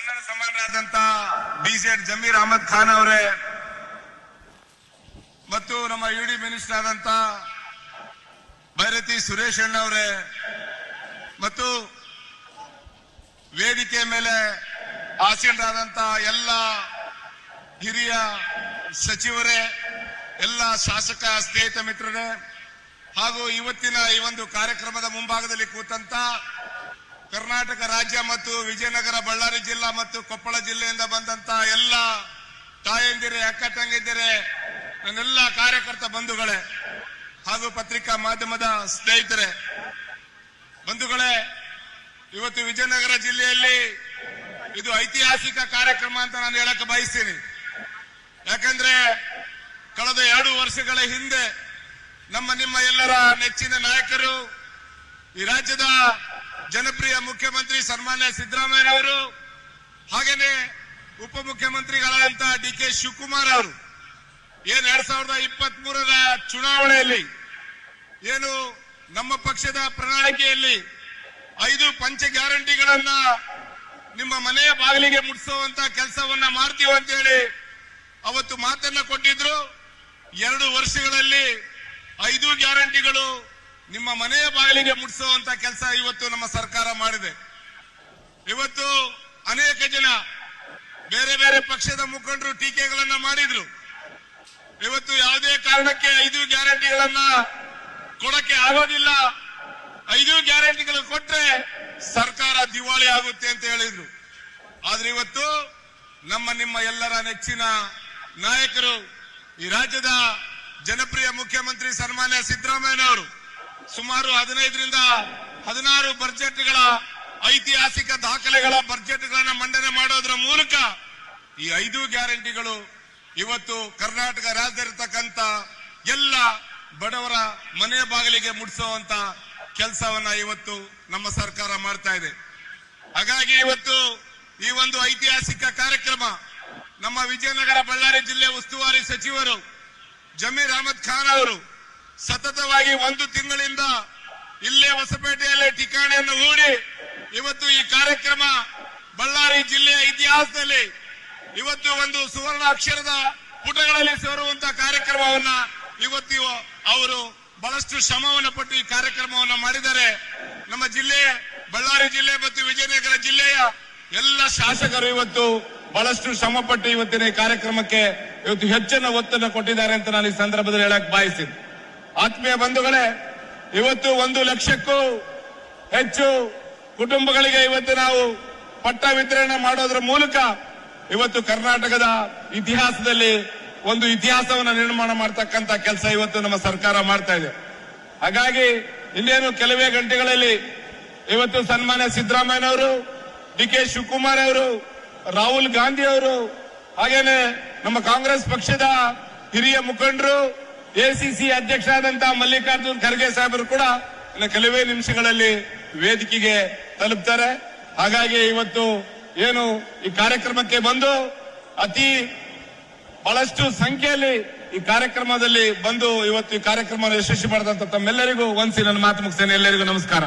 ಅಣ್ಣನ ಸಮಾನರಾದಂತ ಬಿಜೆಡ್ ಜಮೀರ್ ಅಹಮದ್ ಖಾನ್ ಅವರೇ, ಮತ್ತು ನಮ್ಮ ಯು ಡಿ ಮಿನಿಸ್ಟರ್ ಆದಂತ ಭೈರತಿ ಸುರೇಶ್ ಅಣ್ಣ ಅವರೇ, ಮತ್ತು ವೇದಿಕೆ ಮೇಲೆ ಆಸೀನರಾದಂತ ಎಲ್ಲ ಹಿರಿಯ ಸಚಿವರೇ, ಎಲ್ಲ ಶಾಸಕ ಸ್ನೇಹಿತ ಮಿತ್ರರೇ, ಹಾಗೂ ಇವತ್ತಿನ ಈ ಒಂದು ಕಾರ್ಯಕ್ರಮದ ಮುಂಭಾಗದಲ್ಲಿ ಕೂತಂತ ಕರ್ನಾಟಕ ರಾಜ್ಯ ಮತ್ತು ವಿಜಯನಗರ, ಬಳ್ಳಾರಿ ಜಿಲ್ಲಾ ಮತ್ತು ಕೊಪ್ಪಳ ಜಿಲ್ಲೆಯಿಂದ ಬಂದಂತ ಎಲ್ಲ ತಾಯಂದಿರೆ ಅಕ್ಕ ತಂಗಿದ್ದರೆ ನನ್ನೆಲ್ಲ ಕಾರ್ಯಕರ್ತ ಬಂಧುಗಳೇ ಹಾಗೂ ಪತ್ರಿಕಾ ಮಾಧ್ಯಮದ ಸ್ನೇಹಿತರೆ, ಬಂಧುಗಳೇ, ಇವತ್ತು ವಿಜಯನಗರ ಜಿಲ್ಲೆಯಲ್ಲಿ ಇದು ಐತಿಹಾಸಿಕ ಕಾರ್ಯಕ್ರಮ ಅಂತ ನಾನು ಹೇಳಕ್ಕೆ ಬಯಸ್ತೀನಿ. ಯಾಕಂದ್ರೆ ಕಳೆದ ಎರಡು ವರ್ಷಗಳ ಹಿಂದೆ ನಮ್ಮ ನಿಮ್ಮ ಎಲ್ಲರ ನೆಚ್ಚಿನ ನಾಯಕರು ಈ ರಾಜ್ಯದ ಜನಪ್ರಿಯ ಮುಖ್ಯಮಂತ್ರಿ ಸನ್ಮಾನ್ಯ ಸಿದ್ದರಾಮಯ್ಯನವರು ಹಾಗೇನೆ ಉಪಮುಖ್ಯಮಂತ್ರಿಗಳಾದಂತ ಡಿ ಕೆ ಶಿವಕುಮಾರ್ ಅವರು, ಏನ್ ಎರಡ್ ಸಾವಿರದ ಇಪ್ಪತ್ತ್ ಮೂರರ ಚುನಾವಣೆಯಲ್ಲಿ ಏನು ನಮ್ಮ ಪಕ್ಷದ ಪ್ರಣಾಳಿಕೆಯಲ್ಲಿ ಐದು ಪಂಚ ಗ್ಯಾರಂಟಿಗಳನ್ನ ನಿಮ್ಮ ಮನೆಯ ಬಾಗಿಲಿಗೆ ಮುಟ್ಟಿಸುವಂತ ಕೆಲಸವನ್ನ ಮಾಡ್ತೀವಿ ಅಂತೇಳಿ ಅವತ್ತು ಮಾತನ್ನ ಕೊಟ್ಟಿದ್ರು. ಎರಡು ವರ್ಷಗಳಲ್ಲಿ ಐದು ಗ್ಯಾರಂಟಿಗಳು ನಿಮ್ಮ ಮನೆಯ ಬಾಗಿಲಿಗೆ ಮುಟ್ಟಿಸುವಂತ ಕೆಲಸ ಇವತ್ತು ನಮ್ಮ ಸರ್ಕಾರ ಮಾಡಿದೆ. ಇವತ್ತು ಅನೇಕ ಜನ ಬೇರೆ ಬೇರೆ ಪಕ್ಷದ ಮುಖಂಡರು ಟೀಕೆಗಳನ್ನ ಮಾಡಿದ್ರು. ಇವತ್ತು ಯಾವುದೇ ಕಾರಣಕ್ಕೆ ಐದು ಗ್ಯಾರಂಟಿಗಳನ್ನ ಕೊಡಕ್ಕೆ ಆಗೋದಿಲ್ಲ. ಐದು ಗ್ಯಾರಂಟಿಗಳು ಕೊಟ್ರೆ ಸರ್ಕಾರ ದಿವಾಳಿ ಆಗುತ್ತೆ ಅಂತ ಹೇಳಿದ್ರು. ಆದ್ರೆ ಇವತ್ತು ನಮ್ಮ ನಿಮ್ಮ ಎಲ್ಲರ ನೆಚ್ಚಿನ ನಾಯಕರು ಈ ರಾಜ್ಯದ ಜನಪ್ರಿಯ ಮುಖ್ಯಮಂತ್ರಿ ಸನ್ಮಾನ್ಯ ಸಿದ್ದರಾಮಯ್ಯನವರು ಸುಮಾರು ಹದಿನೈದರಿಂದ ಹದಿನಾರು ಬಜೆಟ್ಗಳ ಐತಿಹಾಸಿಕ ದಾಖಲೆಗಳ ಬಜೆಟ್ಗಳನ್ನು ಮಂಡನೆ ಮಾಡೋದ್ರ ಮೂಲಕ ಈ ಐದು ಗ್ಯಾರಂಟಿಗಳು ಇವತ್ತು ಕರ್ನಾಟಕ ರಾಜ್ಯದಲ್ಲಿರ್ತಕ್ಕಂಥ ಎಲ್ಲ ಬಡವರ ಮನೆ ಬಾಗಿಲಿಗೆ ಮುಡಿಸುವಂತ ಕೆಲಸವನ್ನ ಇವತ್ತು ನಮ್ಮ ಸರ್ಕಾರ ಮಾಡ್ತಾ ಇದೆ. ಹಾಗಾಗಿ ಇವತ್ತು ಈ ಒಂದು ಐತಿಹಾಸಿಕ ಕಾರ್ಯಕ್ರಮ ನಮ್ಮ ವಿಜಯನಗರ ಬಳ್ಳಾರಿ ಜಿಲ್ಲೆ ಉಸ್ತುವಾರಿ ಸಚಿವರು ಜಮೀರ್ ಅಹಮದ್ ಖಾನ್ ಅವರು ಸತತವಾಗಿ ಒಂದು ತಿಂಗಳಿಂದ ಇಲ್ಲೇ ಹೊಸಪೇಟೆಯಲ್ಲಿ ಠಿಕಾಣೆಯನ್ನು ಹೂಡಿ ಇವತ್ತು ಈ ಕಾರ್ಯಕ್ರಮ ಬಳ್ಳಾರಿ ಜಿಲ್ಲೆಯ ಇತಿಹಾಸದಲ್ಲಿ ಇವತ್ತು ಒಂದು ಸುವರ್ಣ ಅಕ್ಷರದ ಪುಟಗಳಲ್ಲಿ ಸೇರುವಂತಹ ಕಾರ್ಯಕ್ರಮವನ್ನ ಇವತ್ತು ಅವರು ಬಹಳಷ್ಟು ಶ್ರಮವನ್ನು ಪಟ್ಟು ಈ ಕಾರ್ಯಕ್ರಮವನ್ನು ಮಾಡಿದ್ದಾರೆ. ನಮ್ಮ ಜಿಲ್ಲೆ ಬಳ್ಳಾರಿ ಜಿಲ್ಲೆ ಮತ್ತು ವಿಜಯನಗರ ಜಿಲ್ಲೆಯ ಎಲ್ಲ ಶಾಸಕರು ಇವತ್ತು ಬಹಳಷ್ಟು ಶ್ರಮ ಪಟ್ಟು ಇವತ್ತಿನ ಈ ಕಾರ್ಯಕ್ರಮಕ್ಕೆ ಇವತ್ತು ಹೆಚ್ಚಿನ ಒತ್ತನ್ನು ಕೊಟ್ಟಿದ್ದಾರೆ ಅಂತ ನಾನು ಈ ಸಂದರ್ಭದಲ್ಲಿ ಹೇಳಕ್ ಬಯಸ್ತೀನಿ. ಆತ್ಮೀಯ ಬಂಧುಗಳೇ, ಇವತ್ತು ಒಂದು ಲಕ್ಷಕ್ಕೂ ಹೆಚ್ಚು ಕುಟುಂಬಗಳಿಗೆ ಇವತ್ತು ನಾವು ಪಟ್ಟ ವಿತರಣೆ ಮಾಡೋದ್ರ ಮೂಲಕ ಇವತ್ತು ಕರ್ನಾಟಕದ ಇತಿಹಾಸದಲ್ಲಿ ಒಂದು ಇತಿಹಾಸವನ್ನು ನಿರ್ಮಾಣ ಮಾಡತಕ್ಕಂತ ಕೆಲಸ ಇವತ್ತು ನಮ್ಮ ಸರ್ಕಾರ ಮಾಡ್ತಾ ಇದೆ. ಹಾಗಾಗಿ ಇನ್ನೇನು ಕೆಲವೇ ಗಂಟೆಗಳಲ್ಲಿ ಇವತ್ತು ಸನ್ಮಾನ್ಯ ಸಿದ್ದರಾಮಯ್ಯನವರು ಡಿ ಕೆ ಶಿವಕುಮಾರ್ ಅವರು, ರಾಹುಲ್ ಗಾಂಧಿ ಅವರು, ಹಾಗೇನೆ ನಮ್ಮ ಕಾಂಗ್ರೆಸ್ ಪಕ್ಷದ ಹಿರಿಯ ಮುಖಂಡರು ಎಸಿಸಿ ಅಧ್ಯಕ್ಷರಾದಂತಹ ಮಲ್ಲಿಕಾರ್ಜುನ್ ಖರ್ಗೆ ಸಾಹೇಬರು ಕೂಡ ಇನ್ನು ಕೆಲವೇ ನಿಮಿಷಗಳಲ್ಲಿ ವೇದಿಕೆಗೆ ತಲುಪ್ತಾರೆ. ಹಾಗಾಗಿ ಇವತ್ತು ಏನು ಈ ಕಾರ್ಯಕ್ರಮಕ್ಕೆ ಬಂದು ಅತಿ ಬಹಳಷ್ಟು ಸಂಖ್ಯೆಯಲ್ಲಿ ಈ ಕಾರ್ಯಕ್ರಮದಲ್ಲಿ ಬಂದು ಇವತ್ತು ಈ ಕಾರ್ಯಕ್ರಮ ಯಶಸ್ವಿ ಮಾಡಿದಂತ ತಮ್ಮೆಲ್ಲರಿಗೂ ಒಂದ್ಸಿ ನನ್ನ ಮಾತು ಮುಗಿಸ್ತೇನೆ. ಎಲ್ಲರಿಗೂ ನಮಸ್ಕಾರ.